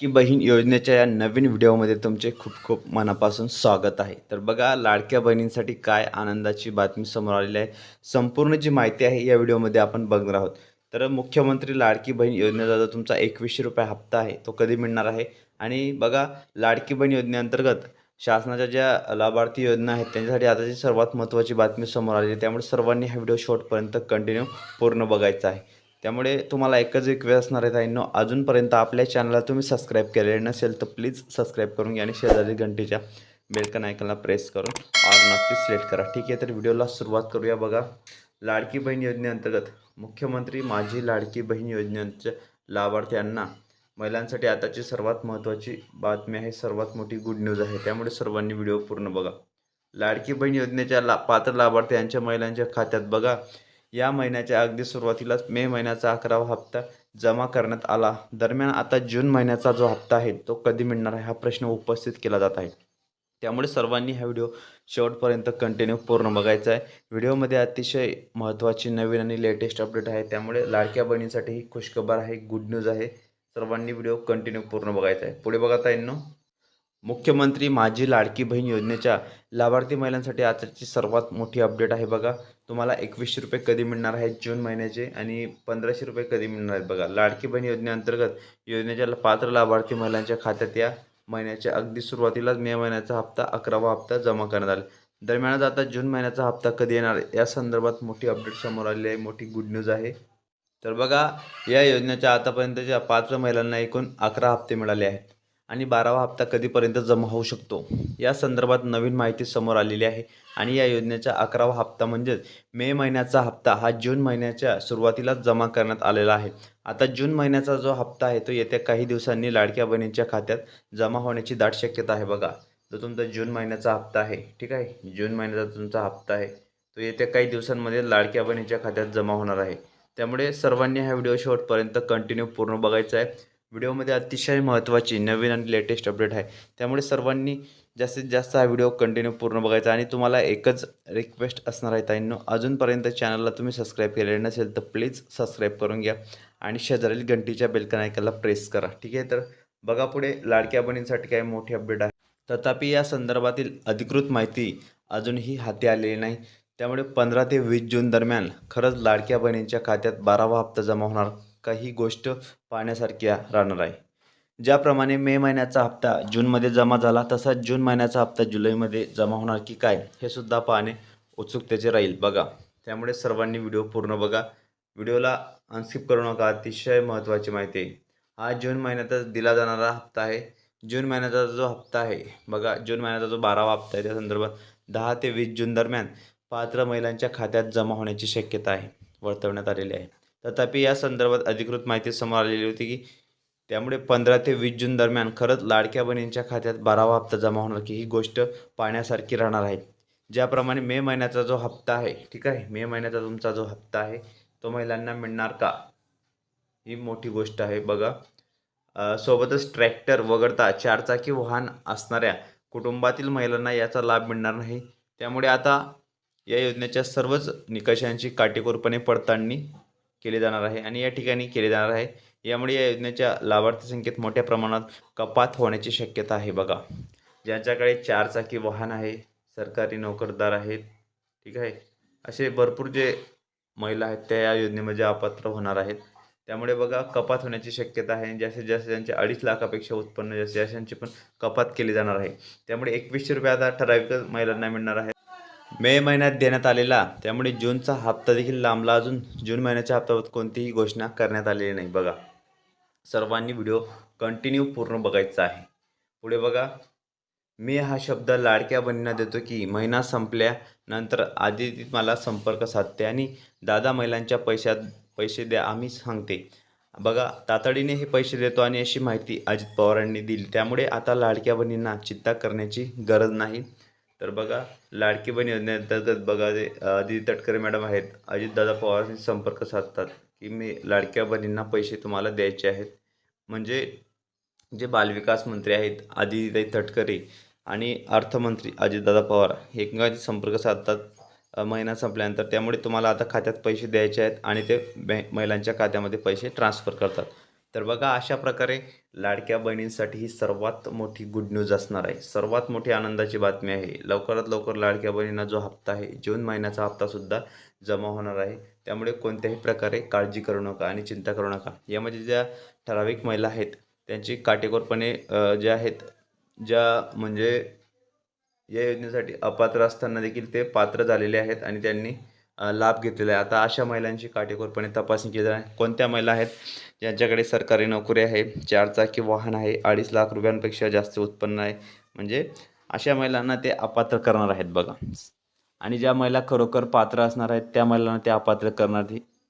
की बहीण योजनेच्या या नवीन व्हिडिओमध्ये तुमचे खूप खूप मनापासून स्वागत आहे. तर बघा लाडक्या बहिणींसाठी काय आनंदाची बातमी समोर आलेली आहे. संपूर्ण जी माहिती आहे या व्हिडिओमध्ये आपण बघणार आहोत. तर मुख्यमंत्री लाडकी बहीण योजनेचा जो तुमचा एकवीसशे रुपये हप्ता आहे तो कधी मिळणार आहे? आणि बघा लाडकी बहीण योजनेअंतर्गत शासनाच्या ज्या लाभार्थी योजना आहेत त्यांच्यासाठी आताची सर्वात महत्त्वाची बातमी समोर आलेली आहे त्यामुळे सर्वांनी हा व्हिडिओ शॉर्टपर्यंत कंटिन्यू पूर्ण बघायचा आहे. त्यामुळे तुम्हाला एकच एक वेळ असणार आहे ताईंनो अजूनपर्यंत आपल्या चॅनलला तुम्ही सबस्क्राईब केलेले नसेल तर प्लीज सबस्क्राईब करून घ्या आणि शेजारी घंटीच्या बेलकन आयकनला प्रेस करून ऑर नक्की सिलेक्ट करा. ठीक आहे तर व्हिडिओला सुरुवात करूया बघा. लाडकी बहीण योजनेअंतर्गत मुख्यमंत्री माझी लाडकी बहीण योजनेच्या लाभार्थ्यांना महिलांसाठी आताची सर्वात महत्त्वाची बातमी आहे सर्वात मोठी गुड न्यूज आहे. त्यामुळे सर्वांनी व्हिडिओ पूर्ण बघा. लाडकी बहीण योजनेच्या ला पात्र लाभार्थ्यांच्या महिलांच्या खात्यात बघा. या महिन्याच्या अगदी सुरुवातीलाच मे महिन्याचा अकरावा हप्ता जमा करण्यात आला. दरम्यान आता जून महिन्याचा जो हप्ता आहे तो कधी मिळणार आहे हा प्रश्न उपस्थित केला जात आहे. त्यामुळे सर्वांनी हा व्हिडिओ शेवटपर्यंत कंटिन्यू पूर्ण बघायचा आहे. व्हिडिओमध्ये अतिशय महत्त्वाची नवीन आणि लेटेस्ट अपडेट आहे. त्यामुळे लाडक्या बहिणीसाठी ही खुशखबर आहे गुड न्यूज आहे. सर्वांनी व्हिडिओ कंटिन्यू पूर्ण बघायचा आहे. पुढे बघा ताईंनो मुख्यमंत्री माझी लाडकी बहीण योजनेच्या लाभार्थी महिलांसाठी आजची सर्वात मोठी अपडेट आहे बघा. तुम्हाला एकवीसशे रुपये कधी मिळणार आहेत जून महिन्याचे आणि पंधराशे रुपये कधी मिळणार आहेत बघा. लाडकी बहीण योजनेअंतर्गत योजनेच्या पात्र लाभार्थी महिलांच्या खात्यात या महिन्याच्या अगदी सुरुवातीलाच मे महिन्याचा हप्ता अकरावा हप्ता जमा करण्यात आला. दरम्यानच आता जून महिन्याचा हप्ता कधी येणार? या संदर्भात मोठी अपडेट समोर आलेली आहे. मोठी गुड न्यूज आहे. तर बघा या योजनेच्या आतापर्यंतच्या पात्र महिलांना एकूण अकरा हप्ते मिळाले आहेत. आणि बारावा हप्ता कधीपर्यंत जमा होऊ शकतो? या संदर्भात नवीन माहिती समोर आलेली आहे. आणि या योजनेचा अकरावा हप्ता म्हणजेच मे महिन्याचा हप्ता हा जून महिन्याच्या सुरुवातीलाच जमा करण्यात आलेला आहे. आता जून महिन्याचा जो हप्ता आहे तो येत्या काही दिवसांनी लाडक्या बहिणींच्या खात्यात जमा होण्याची दाट शक्यता आहे बघा. जो तुमचा जून महिन्याचा हप्ता आहे ठीक आहे? जून महिन्याचा तुमचा हप्ता आहे तो येत्या काही दिवसांमध्ये लाडक्या बहिणीच्या खात्यात जमा होणार आहे. त्यामुळे सर्वांनी हा व्हिडिओ शेवटपर्यंत कंटिन्यू पूर्ण बघायचा आहे. व्हिडिओमध्ये अतिशय महत्त्वाची नवीन आणि लेटेस्ट अपडेट आहे. त्यामुळे सर्वांनी जास्तीत जास्त हा व्हिडिओ कंटिन्यू पूर्ण बघायचा. आणि तुम्हाला एकच रिक्वेस्ट असणार आहे ताईंनो अजूनपर्यंत चॅनलला तुम्ही सबस्क्राईब केलेले नसेल तर प्लीज सबस्क्राईब करून घ्या. आणि शेजारील घंटीच्या बेलकन ऐकायला प्रेस करा. ठीक आहे? तर बघा पुढे लाडक्या बहिणींसाठी काय मोठी अपडेट आहे. तथापि या संदर्भातील अधिकृत माहिती अजूनही हाती आलेली नाही. त्यामुळे पंधरा ते वीस जून दरम्यान खरंच लाडक्या बहिणींच्या खात्यात बारावा हप्ता जमा होणार. का ही गोष्ट पाहण्यासारखी राहणार आहे. ज्याप्रमाणे मे महिन्याचा हप्ता जूनमध्ये जमा झाला तसाच जून महिन्याचा हप्ता जुलैमध्ये जमा होणार की काय हे सुद्धा पाहणे उत्सुकतेचे राहील. बघा त्यामुळे सर्वांनी व्हिडिओ पूर्ण बघा. व्हिडिओला अनस्किप करू नका अतिशय महत्त्वाची माहिती आहे. हा जून महिन्यातच दिला जाणारा हप्ता आहे. जून महिन्याचा जो हप्ता आहे बघा जून महिन्याचा जो बारावा हप्ता आहे त्या संदर्भात दहा ते वीस जून दरम्यान पात्र महिलांच्या खात्यात जमा होण्याची शक्यता आहे वर्तवण्यात आलेली आहे. तथापि या संदर्भात अधिकृत माहिती समोर आलेली होती की त्यामुळे पंधरा ते वीस जून दरम्यान खरंच लाडक्या बहिणींच्या खात्यात बारावा हप्ता जमा होणार की ही गोष्ट पाहण्यासारखी राहणार आहे. ज्याप्रमाणे मे महिन्याचा जो हप्ता आहे ठीक आहे? मे महिन्याचा तुमचा जो हप्ता आहे तो महिलांना मिळणार का? ही मोठी गोष्ट आहे बघा. सोबतच ट्रॅक्टर वगळता चारचाकी वाहन असणाऱ्या कुटुंबातील महिलांना याचा लाभ मिळणार नाही. त्यामुळे आता या योजनेच्या सर्वच निकषांची काटेकोरपणे पडताळणी केले जाणार आहे आणि या ठिकाणी केले जाणार आहे. यामुळे या योजनेच्या लाभार्थी संख्येत मोठ्या प्रमाणात कपात होण्याची शक्यता आहे बघा. ज्यांच्याकडे चारचाकी वाहन आहे सरकारी नोकरदार आहेत ठीक आहे. असे भरपूर जे महिला आहेत त्या या योजनेमध्ये अपात्र होणार आहेत. त्यामुळे बघा कपात होण्याची शक्यता आहे. जास्तीत जास्त ज्यांचे अडीच लाखापेक्षा उत्पन्न जास्तीत त्यांची पण कपात केली जाणार आहे. त्यामुळे एकवीसशे रुपये आता ठराविक महिलांना मिळणार आहे. मे महिन्यात देण्यात आलेला त्यामुळे जूनचा हप्ता देखील लांबला अजून. जून महिन्याच्या हप्त्याबाबत कोणतीही घोषणा करण्यात आलेली नाही. बघा सर्वांनी व्हिडिओ कंटिन्यू पूर्ण बघायचा आहे. पुढे बघा मी हा शब्द लाडक्या बहिणींना देतो की महिना संपल्यानंतर आधी मला संपर्क साधते आणि दादा महिलांच्या पैशात पैसे द्या आम्ही सांगते. बघा तातडीने हे पैसे देतो आणि अशी माहिती अजित पवारांनी दिली. त्यामुळे आता लाडक्या बहिणींना चिंता करण्याची गरज नाही. तर बघा लाडकी बहीण योजनेअंतर्गत बघा जे आदिती तटकरे मॅडम आहेत अजितदादा पवारांशी संपर्क साधतात की मी लाडक्या बहिणींना पैसे तुम्हाला द्यायचे आहेत. म्हणजे जे बालविकास मंत्री आहेत आदिताई तटकरे आणि अर्थमंत्री अजितदादा पवार हे एकमेकांशी संपर्क साधतात महिना संपल्यानंतर. त्यामुळे तुम्हाला आता खात्यात पैसे द्यायचे आहेत आणि ते बँक महिलांच्या खात्यामध्ये पैसे ट्रान्सफर करतात. तर बघा अशा प्रकारे लाडक्या बहिणींसाठी ही सर्वात मोठी गुड न्यूज असणार आहे. सर्वात मोठी आनंदाची बातमी आहे. लवकरात लवकर लाडक्या बहिणींना जो हप्ता आहे जून महिन्याचा हप्तासुद्धा जमा होणार आहे. त्यामुळे कोणत्याही प्रकारे काळजी करू नका आणि चिंता करू नका. यामध्ये ज्या ठराविक महिला आहेत त्यांची काटेकोरपणे ज्या आहेत ज्या म्हणजे या योजनेसाठी अपात्र असताना देखील ते पात्र झालेले आहेत आणि त्यांनी लाभ घेतलेला आहे. आता अशा महिलांची काटेकोरपणे तपासणी केली आहे. कोणत्या महिला आहेत ज्यांच्याकडे सरकारी नोकरी आहे चारचाकी वाहन आहे अडीच लाख रुपयांपेक्षा जास्त उत्पन्न आहे. म्हणजे अशा महिलांना ते अपात्र करणार आहेत बघा. आणि ज्या महिला खरोखर पात्र असणार आहेत त्या महिलांना ते अपात्र करणार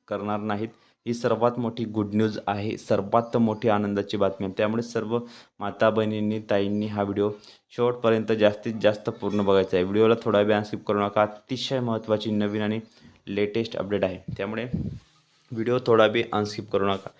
करणार नाहीत. ही सर्वात मोठी गुड न्यूज आहे. सर्वात मोठी आनंदाची बातमी आहे. त्यामुळे सर्व माता बहिणींनी ताईंनी हा व्हिडिओ शेवटपर्यंत जास्तीत जास्त पूर्ण बघायचा आहे. व्हिडिओला थोडा वेळ स्किप करू नका. अतिशय महत्त्वाची नवीन आणि लेटेस्ट अपडेट आहे. त्यामुळे व्हिडिओ थोडा बी अनस्किप करू नका.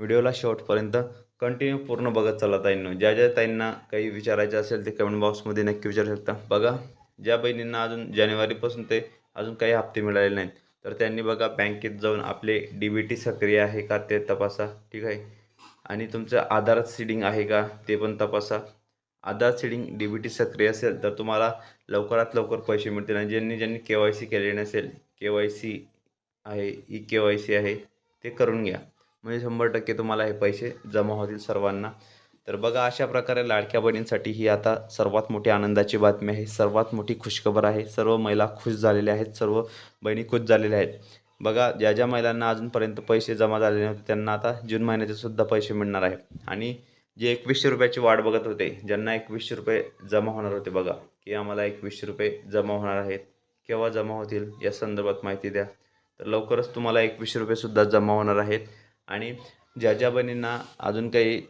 व्हिडिओला शेवटपर्यंत कंटिन्यू पूर्ण बघत चला ताईंनो. ज्या ज्या ताईंना काही विचारायचं असेल ते कमेंट बॉक्समध्ये नक्की विचारू शकता. बघा ज्या बहिणींना अजून जानेवारीपासून ते अजून काही हप्ते मिळाले नाहीत तर त्यांनी बघा बँकेत जाऊन आपले डी बी टी सक्रिय आहे का ते तपासा ठीक आहे? आणि तुमचं आधार सीडिंग आहे का ते पण तपासा. Aadhaar seeding D B T सक्रिय असेल तर तुम्हाला लवकरात लवकर पैसे मिळतील. आणि ज्यांनी ज्यांनी के वाय सी केले नसेल के वाय सी आहे ई के वाय सी आहे ते करून घ्या. म्हणजे शंभर टक्के तुम्हाला हे पैसे जमा होतील सर्वांना. तर बघा अशा प्रकारे लाडक्या बहिणींसाठी ही आता सर्वात मोठी आनंदाची बातमी आहे. सर्वात मोठी खुशखबर आहे. सर्व महिला खुश झालेल्या आहेत. सर्व बहिणी खुश झालेल्या आहेत. बघा ज्या ज्या महिलांना अजूनपर्यंत पैसे जमा झालेले नव्हते त्यांना आता जून महिन्याचे सुद्धा पैसे मिळणार आहेत आणि जे एकवीसशे रुपयाची वाट बघत होते ज्यांना एकवीसशे रुपये जमा होणार होते बघा. की आम्हाला एकवीसशे रुपये जमा होणार आहेत. केव्हा जमा होतील या संदर्भात माहिती द्या. तर लवकरच तुम्हाला एकवीसशे रुपयेसुद्धा जमा होणार आहेत. आणि ज्या ज्या बहिणींना अजून काही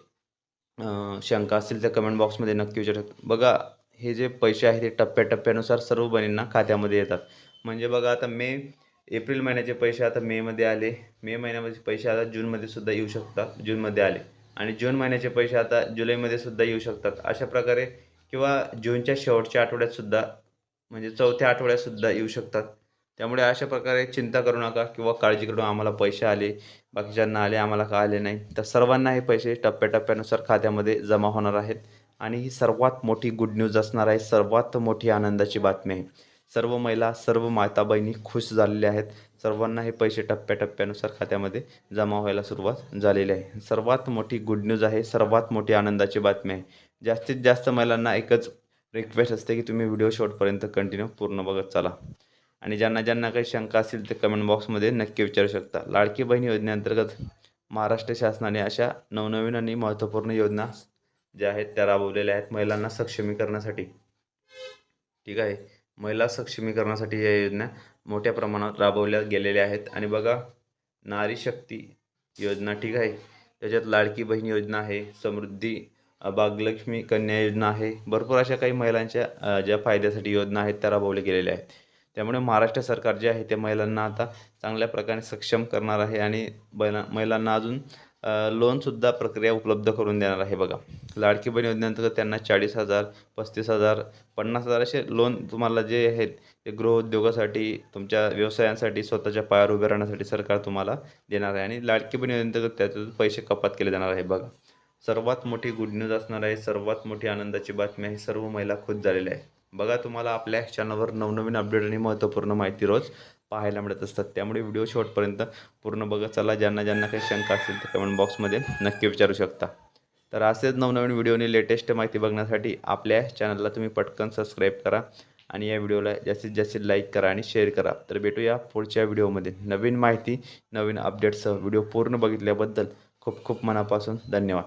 शंका असतील त्या कमेंट बॉक्समध्ये नक्की विचारू. शकता बघा हे जे पैसे आहेत ते टप्प्याटप्प्यानुसार सर्व बहिणींना खात्यामध्ये येतात. म्हणजे बघा आता मे एप्रिल महिन्याचे पैसे आता मेमध्ये आले. मे महिन्यामध्ये पैसे आता जूनमध्ये सुद्धा येऊ शकतात जूनमध्ये आले. आणि जून महिन्याचे पैसे आता जुलैमध्ये सुद्धा येऊ शकतात. अशा प्रकारे किंवा जूनच्या शेवटच्या आठवड्यातसुद्धा म्हणजे चौथ्या आठवड्यातसुद्धा येऊ शकतात. त्यामुळे अशा प्रकारे चिंता करू नका किंवा काळजी करू आम्हाला पैसे आले बाकीच्यांना आले आम्हाला का आले नाही? तर सर्वांना हे पैसे टप्प्याटप्प्यानुसार खात्यामध्ये जमा होणार आहेत. आणि ही सर्वात मोठी गुड न्यूज असणार आहे. सर्वात मोठी आनंदाची बातमी आहे. सर्व महिला सर्व माता बहिणी खुश झालेल्या आहेत. सर्वांना हे पैसे टप्प्याटप्प्यानुसार खात्यामध्ये जमा व्हायला सुरुवात झालेली आहे. सर्वात मोठी गुड न्यूज आहे. सर्वात मोठी आनंदाची बातमी आहे. जास्तीत जास्त महिलांना एकच रिक्वेस्ट असते की तुम्ही व्हिडिओ शॉर्टपर्यंत कंटिन्यू पूर्ण बघत चला. आणि ज्यांना ज्यांना काही शंका असतील ते कमेंट बॉक्समध्ये नक्की विचारू शकता. लाडकी बहीण योजनेअंतर्गत महाराष्ट्र शासनाने अशा नवनवीन आणि महत्त्वपूर्ण योजना ज्या आहेत त्या राबवलेल्या आहेत महिलांना सक्षमीकरणासाठी. ठीक आहे? महिला सक्षमीकरणासाठी या योजना मोठ्या प्रमाणात राबवल्या गेलेल्या आहेत. आणि बघा नारी शक्ती योजना ठीक आहे? त्याच्यात लाडकी बहीण योजना आहे समृद्धी बागलक्ष्मी भाग्यलक्ष्मी कन्या योजना आहे. भरपूर अशा काही महिलांच्या ज्या फायद्यासाठी योजना आहेत त्या राबवल्या गेलेल्या आहेत. त्यामुळे महाराष्ट्र सरकार जे आहे ते महिलांना आता चांगल्या प्रकारे सक्षम करणार आहे आणि बैला महिलांना अजून लोनसुद्धा प्रक्रिया उपलब्ध करून देणार आहे बघा. लाडकी बहीण योजनेअंतर्गत त्यांना चाळीस हजार पस्तीस हजार पन्नास हजार असे लोन तुम्हाला जे आहेत ते गृहउद्योगासाठी तुमच्या व्यवसायांसाठी स्वतःच्या पायावर उभे राहण्यासाठी सरकार तुम्हाला देणार आहे. आणि लाडकी बहीण योजनेअंतर्गत त्यातून पैसे कपात केले जाणार आहे बघा. सर्वात मोठी गुड न्यूज असणार आहे सर्वात मोठी आनंदाची बातमी आहे सर्व महिला खुश झालेल्या आहे बघा तुम्हाला आपल्या चॅनलवर नवनवीन अपडेट आणि महत्त्वपूर्ण माहिती रोज पाहायला मिळत असतात. त्यामुळे व्हिडिओ शॉर्टपर्यंत पूर्ण बघत चला. ज्यांना ज्यांना काही शंका असतील ते कमेंट बॉक्समध्ये नक्की विचारू शकता. तर असेच नवनवीन व्हिडिओने लेटेस्ट माहिती बघण्यासाठी आपल्या चॅनलला तुम्ही पटकन सबस्क्राईब करा आणि या व्हिडिओला जास्तीत जास्त लाईक करा आणि शेअर करा. तर भेटूया पुढच्या व्हिडिओमध्ये नवीन माहिती नवीन अपडेटसह व्हिडिओ पूर्ण बघितल्याबद्दल खूप खूप मनापासून धन्यवाद.